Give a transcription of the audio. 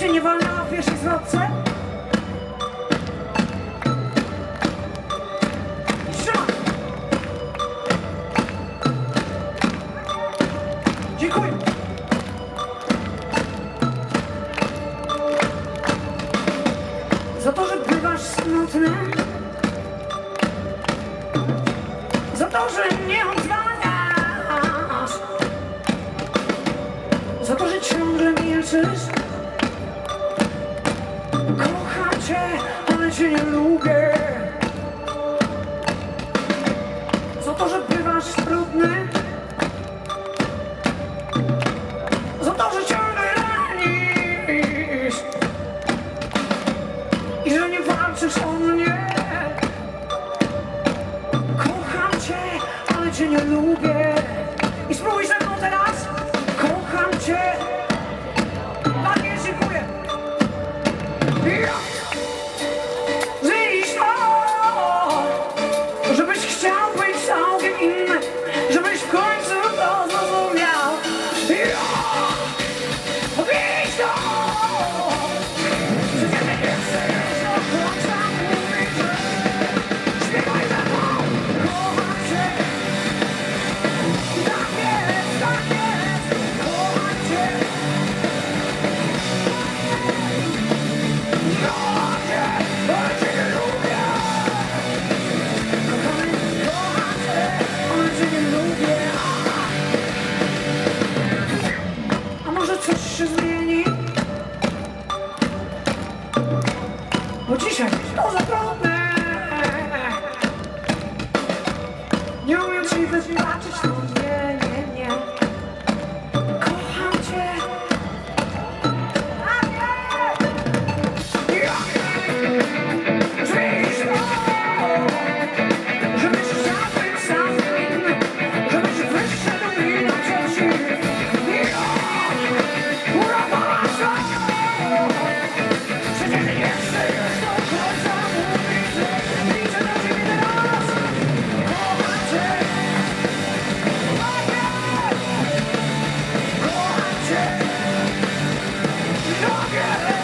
cię nie walnęła w pierwszej zwrotce? Dziękuję! Za to, że bywasz smutny Za to, że nie odzwaniasz ale cię nie lubię. Za to, że bywasz trudny. Za to, że ciągle ranisz. I że nie walczysz o mnie. Kocham cię, ale cię nie lubię. I spróbuj ze mną teraz. Kocham cię. Tak jest, dziękuję Bo dzisiaj to zapomnę Nie umiem ci wytłumaczyć, to nie Fuck it!